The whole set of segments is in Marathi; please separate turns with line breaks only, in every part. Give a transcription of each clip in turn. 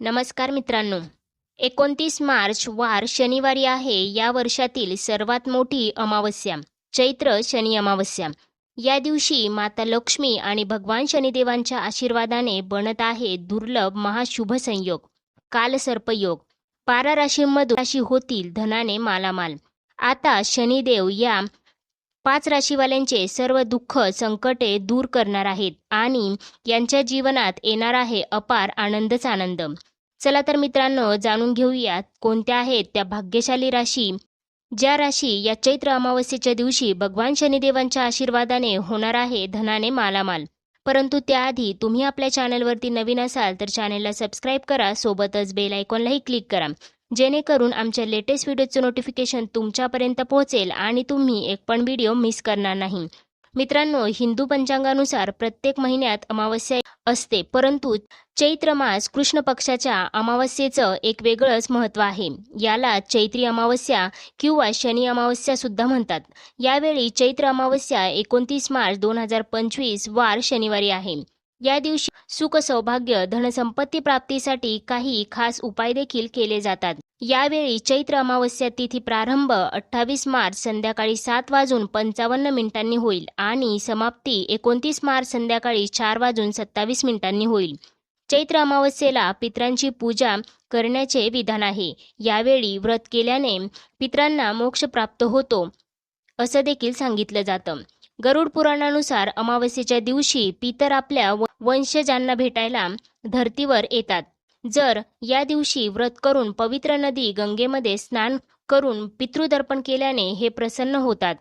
नमस्कार मित्रांनो. एकोणतीस मार्च वार शनिवारी आहे. या वर्षातील सर्वात मोठी अमावस्या चैत्र शनी अमावस्या. या दिवशी माता लक्ष्मी आणि भगवान शनिदेवांच्या आशीर्वादाने बनत आहे दुर्लभ महाशुभ संयोग कालसर्पयोग पारा राशींमधून राशी होतील धनाने मालामाल. आता शनिदेव या पाच राशीवाल्यांचे सर्व दुःख संकटे दूर करणार आहेत आणि यांच्या जीवनात येणार आहे अपार आनंदच आनंद चला तर मित्रांनो जाणून घेऊयात कोणत्या आहेत त्या भाग्यशाली राशी. ज्या राशी या चैत्र अमावस्येच्या दिवशी भगवान शनिदेवांच्या आशीर्वादाने होणार आहे धनाने मालामाल. परंतु त्याआधी तुम्ही आपल्या चॅनलवरती नवीन असाल तर चॅनलला सबस्क्राईब करा सोबतच बेल आयकॉनलाही क्लिक करा. जेणेकरून आमच्या लेटेस्ट व्हिडिओचं नोटिफिकेशन तुमच्यापर्यंत पोहोचेल आणि तुम्ही एक पण व्हिडिओ मिस करणार नाही. मित्रांनो हिंदू पंचांगानुसार प्रत्येक महिन्यात अमावस्या असते परंतु चैत्र मास कृष्ण पक्षाच्या अमावस्येचं एक वेगळंच महत्त्व आहे. याला चैत्री अमावस्या किंवा शनी अमावस्या सुद्धा म्हणतात. यावेळी चैत्र अमावस्या एकोणतीस मार्च दोन हजार पंचवीस वार शनिवारी आहे. या दिवशी सुख सौभाग्य धनसंपत्ती प्राप्तीसाठी काही खास उपाय देखील केले जातात. यावेळी चैत्र अमावस्या तिथी प्रारंभ अठ्ठावीस मार्च संध्याकाळी सात वाजून पंचावन्न मिनिटांनी होईल आणि समाप्ती एकोणतीस मार्च संध्याकाळी चार वाजून सत्तावीस मिनिटांनी होईल. चैत्र अमावस्येला पित्रांची पूजा करण्याचे विधान आहे. यावेळी व्रत केल्याने पित्रांना मोक्ष प्राप्त होतो असं देखील सांगितलं जातं. गरुड पुराणानुसार अमावस्येच्या दिवशी पितर आपल्या वंशजांना भेटायला धर्तीवर येतात. जर या दिवशी व्रत करून पवित्र नदी गंगेमध्ये स्नान करून पितृदर्पण केल्याने हे प्रसन्न होतात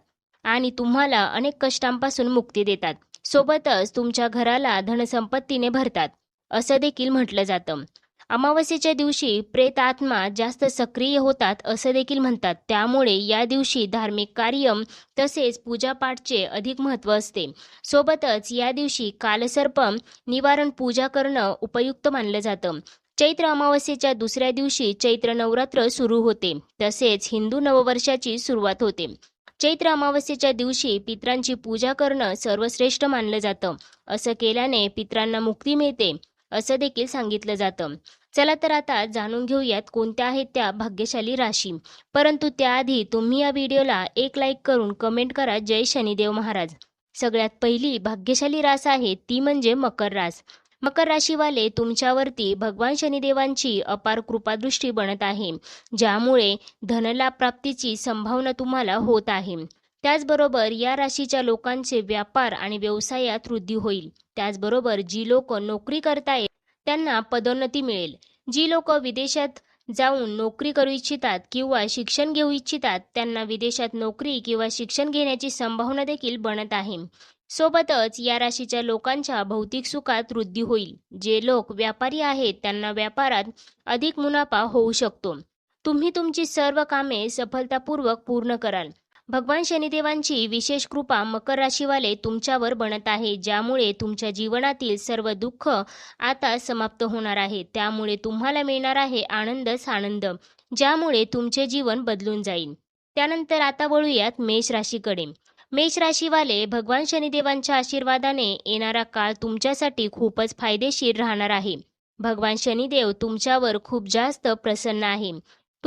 आणि तुम्हाला अनेक कष्टांपासून मुक्ती देतात. सोबतच तुमच्या घराला धनसंपत्तीने भरतात. असं देखील म्हटलं जातं. अमावस्येच्या दिवशी प्रेत आत्मा जास्त सक्रिय होतात असं देखील म्हणतात. त्यामुळे या दिवशी धार्मिक कार्य तसेच पूजापाठचे अधिक महत्त्व असते. सोबतच या दिवशी कालसर्प निवारण पूजा करणं उपयुक्त मानलं जातं. चैत्र अमावस्येच्या दुसऱ्या दिवशी चैत्र नवरात्र सुरू होते. तसेच हिंदू नववर्षाची सुरुवात होते. चैत्र अमावस्येच्या दिवशी पित्रांची पूजा करणं सर्वश्रेष्ठ मानलं जातं. असं केल्याने पित्रांना मुक्ती मिळते. असं देखील सांगितलं जातं. चला तर आता जाणून घेऊयात कोणत्या आहेत त्या भाग्यशाली राशी. परंतु त्याआधी तुम्ही या व्हिडिओला एक लाईक करून कमेंट करा जय शनिदेव महाराज. सगळ्यात पहिली भाग्यशाली रास आहे ती म्हणजे मकर रास. मकर राशीवाले तुमच्यावरती भगवान शनिदेवांची अपार कृपादृष्टी बनत आहे. ज्यामुळे धनलाभ प्राप्तीची संभावना तुम्हाला होत आहे. त्याचबरोबर या राशीच्या लोकांचे व्यापार आणि व्यवसायात वृद्धी होईल. त्याचबरोबर जी लोक नोकरी करतायत त्यांना पदोन्नती मिळेल. जी लोक विदेशात जाऊन नोकरी करू इच्छितात किंवा शिक्षण घेऊ इच्छितात त्यांना विदेशात नोकरी किंवा शिक्षण घेण्याची संभावना देखील बनत आहे. सोबतच या राशीच्या लोकांच्या भौतिक सुखात वृद्धी होईल. जे लोक व्यापारी आहेत त्यांना व्यापारात अधिक मुनाफा होऊ शकतो. तुम्ही तुमची सर्व कामे सफलतापूर्वक पूर्ण कराल. भगवान शनिदेवांची विशेष कृपा मकर राशीवाले तुमच्यावर बनत आहे ज्यामुळे तुमच्या जीवनातील सर्व दुःख आता समाप्त होणार आहे. त्यामुळे तुम्हाला मिळणार आहे आनंदच आनंद ज्यामुळे तुमचे जीवन बदलून जाईल. त्यानंतर आता वळूयात मेष राशीकडे. मेष राशीवाले भगवान शनिदेवांच्या आशीर्वादाने येणारा काळ तुमच्यासाठी खूपच फायदेशीर राहणार आहे. भगवान शनिदेव तुमच्यावर खूप जास्त प्रसन्न आहे.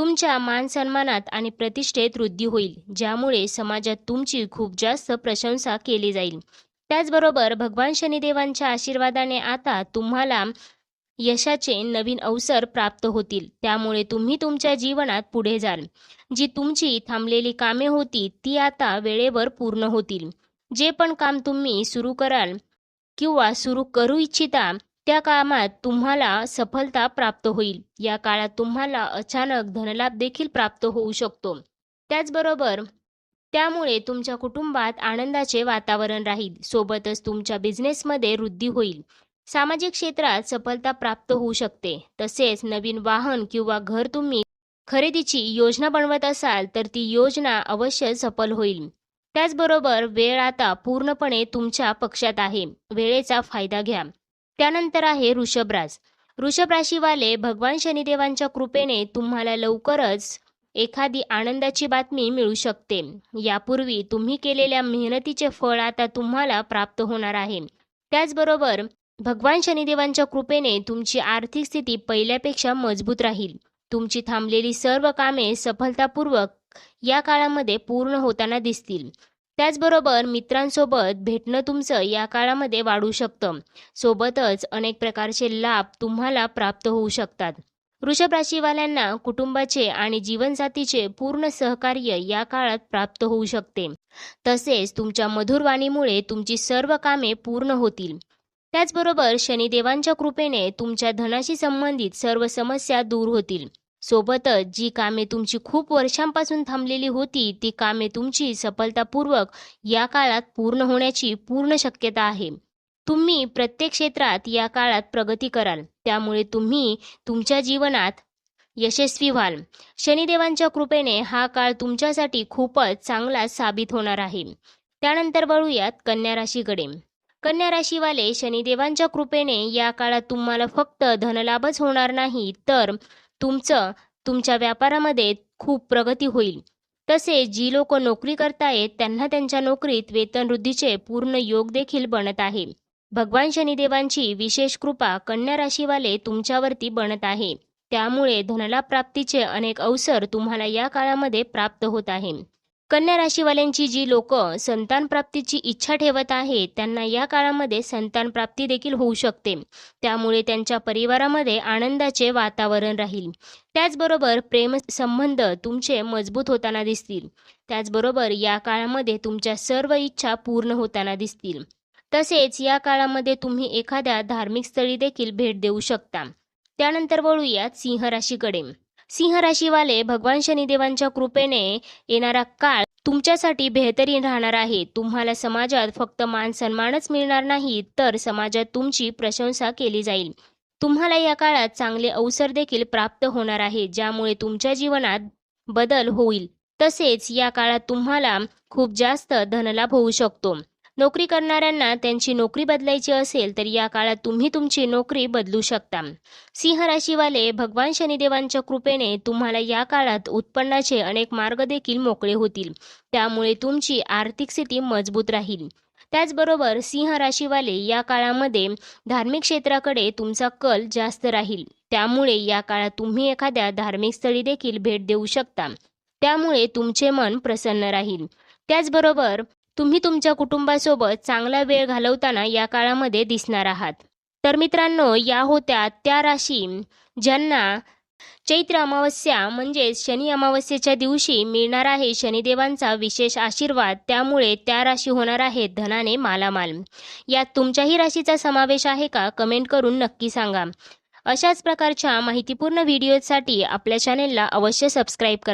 तुमच्या मान सन्मानात आणि प्रतिष्ठेत वृद्धी होईल ज्यामुळे समाजात तुमची खूप जास्त प्रशंसा केली जाईल. त्याचबरोबर भगवान शनिदेवांच्या आशीर्वादाने आता तुम्हाला यशाचे नवीन अवसर प्राप्त होतील. त्यामुळे तुम्ही तुमच्या जीवनात पुढे जाल. जी तुमची थांबलेली कामे होती ती आता वेळेवर पूर्ण होतील. जे पण काम तुम्ही सुरू कराल किंवा सुरू करू इच्छिता त्या कामात तुम्हाला सफलता प्राप्त होईल. या काळात तुम्हाला अचानक धनलाभ देखील प्राप्त होऊ शकतो. त्याचबरोबर त्यामुळे तुमच्या कुटुंबात आनंदाचे वातावरण राहील. सोबतच तुमच्या बिझनेसमध्ये वृद्धी होईल. सामाजिक क्षेत्रात सफलता प्राप्त होऊ शकते. तसेच नवीन वाहन किंवा घर तुम्ही खरेदीची योजना बनवत असाल तर ती योजना अवश्य सफल होईल. त्याचबरोबर वेळ आता पूर्णपणे तुमच्या पक्षात आहे. वेळेचा फायदा घ्या. त्यानंतर आहे ऋषभराज ऋषभ वृषभ राशीवाले भगवान शनिदेवांच्या कृपेने तुम्हाला लवकरच एखादी आनंदाची बातमी मिळू शकते. यापूर्वी तुम्ही केलेल्या मेहनतीचे फळ आता तुम्हाला प्राप्त होणार आहे. त्याचबरोबर भगवान शनिदेवांच्या कृपेने तुमची आर्थिक स्थिती पहिल्यापेक्षा मजबूत राहील. तुमची थांबलेली सर्व कामे सफलतापूर्वक या काळामध्ये पूर्ण होताना दिसतील. त्याचबरोबर मित्रांसोबत भेटणं तुमचं या काळामध्ये वाढू शकतं. सोबतच अनेक प्रकारचे लाभ तुम्हाला प्राप्त होऊ शकतात. वृषभ राशीवाल्यांना कुटुंबाचे आणि जीवनसाथीचे पूर्ण सहकार्य या काळात प्राप्त होऊ शकते. तसेच तुमच्या मधुर वाणीमुळे तुमची सर्व कामे पूर्ण होतील. त्याचबरोबर शनिदेवांच्या कृपेने तुमच्या धनाशी संबंधित सर्व समस्या दूर होतील. सोबतच जी कामे तुमची खूप वर्षांपासून थांबलेली होती ती कामे तुमची सफलतापूर्वक या काळात पूर्ण होण्याची पूर्ण शक्यता आहे. तुम्ही प्रत्येक क्षेत्रात या काळात प्रगती कराल. त्यामुळे तुम्ही तुमच्या जीवनात यशस्वी व्हाल. शनिदेवांच्या कृपेने हा काळ तुमच्यासाठी खूपच चांगला साबित होणार आहे. त्यानंतर वळूयात कन्या राशीकडे. कन्या राशीवाले शनिदेवांच्या कृपेने या काळात तुम्हाला फक्त धनलाभच होणार नाही तर तुमचं तुमच्या व्यापारामध्ये खूप प्रगती होईल. तसेच जी लोक नोकरी करतायत त्यांना त्यांच्या नोकरीत वेतनवृद्धीचे पूर्ण योग देखील बनत आहे. भगवान शनिदेवांची विशेष कृपा कन्या राशीवाले तुमच्यावरती बनत आहे. त्यामुळे धनला प्राप्तीचे अनेक अवसर तुम्हाला या काळामध्ये प्राप्त होत आहे कन्या राशीवाल्यांची जी लोक संतान प्राप्तीची इच्छा ठेवत आहे त्यांना या काळामध्ये संतान प्राप्ती देखील होऊ शकते. त्यामुळे त्यांच्या परिवारामध्ये आनंदाचे वातावरण राहील. त्याचबरोबर प्रेम संबंध तुमचे मजबूत होताना दिसतील. त्याचबरोबर या काळामध्ये तुमच्या सर्व इच्छा पूर्ण होताना दिसतील. तसेच या काळामध्ये तुम्ही एखाद्या धार्मिक स्थळी देखील भेट देऊ शकता. त्यानंतर वळूयात सिंह राशीकडे. सिंह राशीवाले भगवान शनिदेवांच्या कृपेने येणारा काळ तुमच्यासाठी बेहतरीन राहणार आहे. तुम्हाला समाजात फक्त मान सन्मानच मिळणार नाही तर समाजात तुमची प्रशंसा केली जाईल. तुम्हाला या काळात चांगले अवसर देखील प्राप्त होणार आहे ज्यामुळे तुमच्या जीवनात बदल होईल. तसेच या काळात तुम्हाला खूप जास्त धनलाभ होऊ शकतो. नोकरी करणाऱ्यांना त्यांची नोकरी बदलायची असेल तर या काळात तुम्ही तुमची नोकरी बदलू शकता. सिंह राशीवाले भगवान शनिदेवांच्या कृपेने तुम्हाला या काळात उत्पन्नाचे अनेक मार्ग देखील मोकळे होतील. त्यामुळे तुमची आर्थिक स्थिती मजबूत राहील. त्याचबरोबर सिंह राशीवाले या काळामध्ये धार्मिक क्षेत्राकडे तुमचा कल जास्त राहील. त्यामुळे या काळात तुम्ही एखाद्या धार्मिक स्थळी देखील भेट देऊ शकता. त्यामुळे तुमचे मन प्रसन्न राहील. त्याचबरोबर तुम्ही तुमच्या कुटुंबासोबत चांगला वेळ घालवताना या काळामध्ये दिसणार आहात. तर मित्रांनो या होत्या त्या राशी ज्यांना चैत्र अमावस्या म्हणजेच शनी अमावस्येच्या दिवशी मिळणार आहे शनिदेवांचा विशेष आशीर्वाद त्यामुळे त्या राशी होणार आहेत धनाने मालामाल. यात तुमच्याही राशीचा समावेश आहे का? कमेंट करून नक्की सांगा. अशाच प्रकारच्या माहितीपूर्ण व्हिडिओसाठी आपल्या चॅनेलला अवश्य सबस्क्राईब करा.